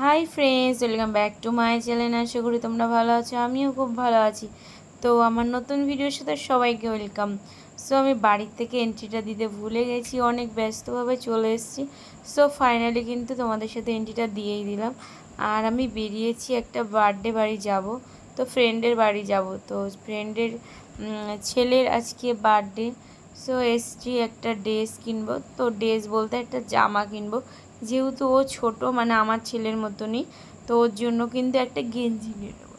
Hi friends welcome back to my channel আশা করি তোমরা ভালো আছো, আমিও খুব ভালো আছি। তো আমার নতুন ভিডিওর সাথে সবাইকে ওয়েলকাম সো আমি বাড়ির থেকে এন্ট্রিটা দিতে ভুলে গেছি, অনেক ব্যস্তভাবে চলে এসেছি। সো ফাইনালি কিন্তু তোমাদের সাথে এন্ট্রিটা দিয়েই দিলাম। আর আমি বেরিয়েছি একটা বার্থডে বাড়ি যাব, তো ফ্রেন্ডের বাড়ি যাব। তো ফ্রেন্ডের ছেলের আজকে বার্থডে সো এসছি একটা ড্রেস কিনবো। তো ড্রেস বলতে একটা জামা কিনবো। যেহেতু ও ছোট মানে আমার ছেলের মতনই, তো ওর জন্য কিন্তু একটা গেঞ্জি নিয়ে নেব।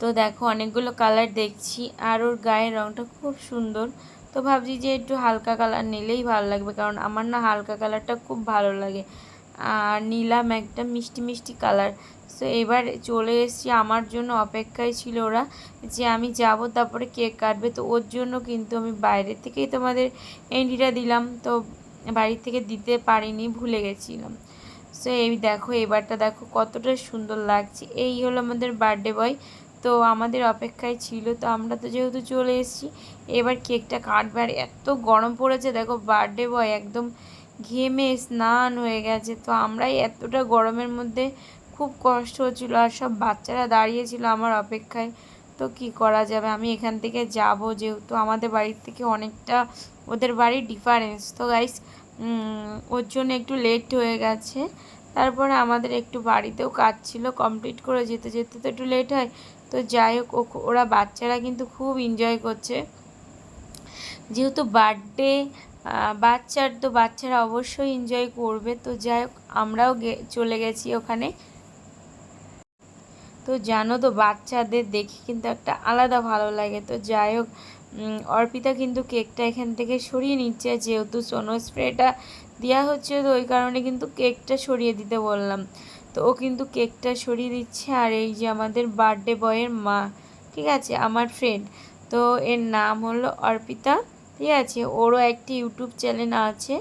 তো দেখো, অনেকগুলো কালার দেখছি, আর ওর গায়ের রঙটা খুব সুন্দর। তো ভাবছি যে একটু হালকা কালার নিলেই ভালো লাগবে, কারণ আমার না হালকা কালারটা খুব ভালো লাগে। আর নিলাম একটা মিষ্টি মিষ্টি কালার সো এবার চলে এসেছি, আমার জন্য অপেক্ষায় ছিল ওরা যে আমি যাব, তারপরে কেক কাটবে। তো ওর জন্য কিন্তু আমি বাইরে থেকেই তোমাদের এন্ট্রিটা দিলাম। তো বাড়ি থেকে দিতে পারিনি, ভুলে গেছিলাম। সো এই দেখো, এবারটা দেখো কতটা সুন্দর লাগছে। এই হলো আমাদের বার্থডে বয় তো আমাদের অপেক্ষায় ছিল, তো আমরা তো যেহেতু চলে এসেছি, এবার কেকটা কাটবে। আর এত গরম পড়েছে, দেখো বার্থডে বয় একদম ঘেমে স্নান হয়ে গেছে। তো আমরাই এতটা গরমের মধ্যে খুব কষ্ট হচ্ছিল, আর সব বাচ্চারা দাঁড়িয়েছিল আমার অপেক্ষায়। তো কি করা যাবে? আমি এখান থেকে যাব, যেহেতু আমাদের বাড়ির থেকে অনেকটা ওদের বাড়ির ডিফারেন্স তো গাইস ওর জন্য একটু লেট হয়ে গেছে। তারপরে আমাদের একটু বাড়িতেও কাজ ছিল কমপ্লিট করে যেতে যেতে তো একটু লেট হয়। তো যাই হোক ওরা বাচ্চারা কিন্তু খুব এনজয় করছে। যেহেতু বার্থডে বাচ্চার তো বাচ্চারা অবশ্যই এনজয় করবে। তো যাই হোক, আমরাও চলে গেছি ওখানে। তো জানো তো, বাচ্চাদের দেখে কিন্তু একটা আলাদা ভালো লাগে। তো যাই হোক অর্পিতা কিন্তু কেকটা এখান থেকে সরিয়ে নিচ্ছে। যেহেতু সোনো স্প্রেটা দেওয়া হচ্ছে, তো ওই কারণে কিন্তু কেকটা সরিয়ে দিতে বললাম। তো ও কিন্তু কেকটা সরিয়ে দিচ্ছে। আর এই যে আমাদের বার্থডে বয়ের মা, ঠিক আছে, আমার ফ্রেন্ড তো এর নাম হলো অর্পিতা, ঠিক আছে? ওরও একটি ইউটিউব চ্যানেল আছে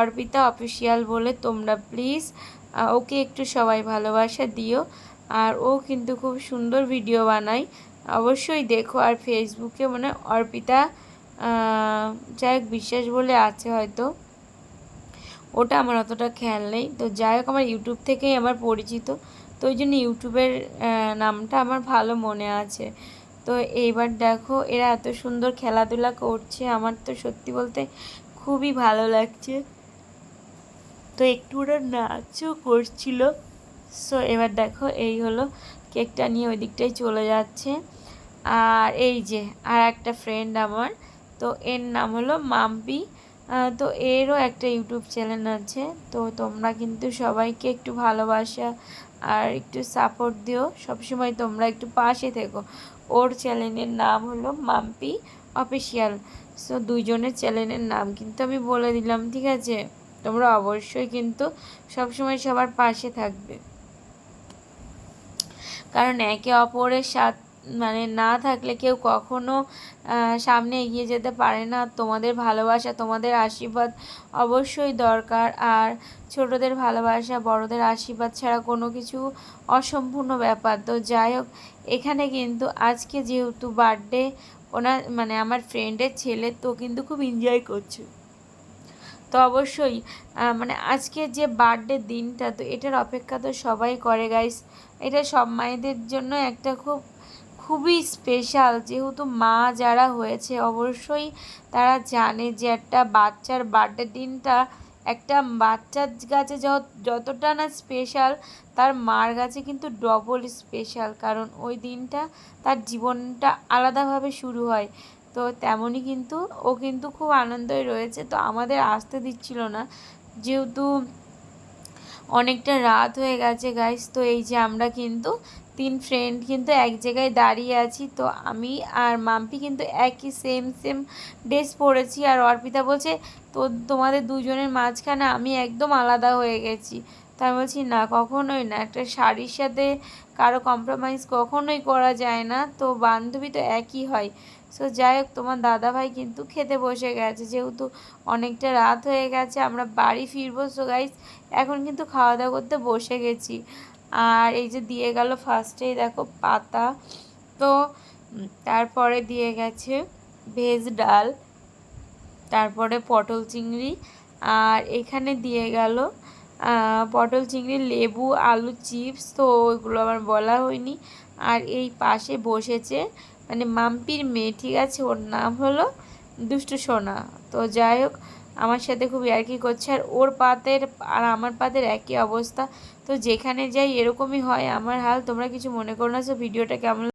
অর্পিতা অফিসিয়াল বলে। তোমরা প্লিজ ওকে একটু সবাই ভালোবাসা দিও। আর ও কিন্তু খুব সুন্দর ভিডিও বানায়। অবশ্যই দেখো, আর ফেসবুকে মানে অর্পিতা যাই হোক বিশ্বাস বলে আছে হয়তো। ওটা আমার অতটা খেয়াল নেই। তো যাই হোক, আমার ইউটিউব থেকেই আমার পরিচিত। তো ওই জন্য ইউটিউবের নামটা আমার ভালো মনে আছে। তো এইবার দেখো, এরা এত সুন্দর খেলাধুলা করছে। আমার তো সত্যি বলতে খুবই ভালো লাগছে। তো একটু ওরা নাচও করছিল। সো এবার দেখো, এই হলো কেকটা নিয়ে ওই দিকটাই চলে যাচ্ছে। আর এই যে, আর একটা ফ্রেন্ড আমার, তো এর নাম হলো মাম্পি। তো এরও একটা ইউটিউব চ্যানেল আছে, তো তোমরা কিন্তু সবাইকে একটু ভালোবাসা আর একটু সাপোর্ট দিও। সবসময় তোমরা একটু পাশে থেকো। ওর চ্যানেলের নাম হলো মাম্পি অফিসিয়াল সো দুজনের চ্যানেলের নাম কিন্তু আমি বলে দিলাম, ঠিক আছে? তোমরা অবশ্যই কিন্তু সবসময় সবার পাশে থাকবে। কারণ একে অপরের সাথ মানে না থাকলে কেউ কখনো সামনে এগিয়ে যেতে পারে না। তোমাদের ভালোবাসা, তোমাদের আশীর্বাদ অবশ্যই দরকার। আর ছোটদের ভালোবাসা, বড়দের আশীর্বাদ ছাড়া কোনো কিছু অসম্পূর্ণ ব্যাপার। তো যাই হোক, এখানে কিন্তু আজকে যেহেতু বার্থডে ওনার মানে আমার ফ্রেন্ডের ছেলে তো কিন্তু খুব এনজয় করছে। তো অবশ্যই মানে আজকে যে বার্থডে দিনটা, তো এটার অপেক্ষা তো সবাই করে গাইস এটা সব মায়েদের জন্য একটা খুব, খুবই স্পেশাল যেহেতু মা যারা হয়েছে, অবশ্যই তারা জানে যে একটা বাচ্চার বার্থডে দিনটা, একটা বাচ্চার কাছে যতটা না স্পেশাল তার মার কাছে কিন্তু ডবল স্পেশাল কারণ ওই দিনটা তার জীবনটা আলাদাভাবে শুরু হয়। তো তেমনই কিন্তু ও কিন্তু খুব আনন্দই রয়েছে। তো আমাদের আসতে দিচ্ছিল না। যেহেতু অনেকটা রাত হয়ে গেছে গাইস তো এই যে আমরা কিন্তু তিন ফ্রেন্ড কিন্তু এক জায়গায় দাঁড়িয়ে আছি। তো আমি আর মাম্পি কিন্তু একই সেম সেম ড্রেস পরেছি আর অর্পিতা বলছে, তো তোমাদের দুজনের মাঝখানে আমি একদম আলাদা হয়ে গেছি। তাই বলছি, না, কখনোই না। একটা শাড়ির সাথে কারও কম্প্রোমাইজ কখনোই করা যায় না। তো বান্ধবী তো একই হয়। সো যাই হোক তোমার দাদাভাই কিন্তু খেতে বসে গেছে। যেহেতু অনেকটা রাত হয়ে গেছে, আমরা বাড়ি ফিরবো। সো গাইস এখন কিন্তু খাওয়া দাওয়া করতে বসে গেছি। আর এই যে দিয়ে গেল ফার্স্টেই দেখো, পাতা। তো তারপরে দিয়ে গেছে ভেজ ডাল, তারপরে পটল চিংড়ি, আর এখানে দিয়ে গেল পটল চিংড়ি, লেবু, আলু, চিপস। তো, ওইগুলো আমার বলা হয়নি। আর এই পাশে বসেছে মানে মাম্পির মেয়ে, ঠিক আছে? ওর নাম হলো দুষ্টু সোনা। তো যাই হোক, আমার সাথে খুব ইয়ার্কি করছে। আর ওর পাতের আর আমার পাতের একই অবস্থা। তো যেখানে যাই এরকমই হয় আমার হাল। তোমরা কিছু মনে করো না। সো ভিডিওটা কেমন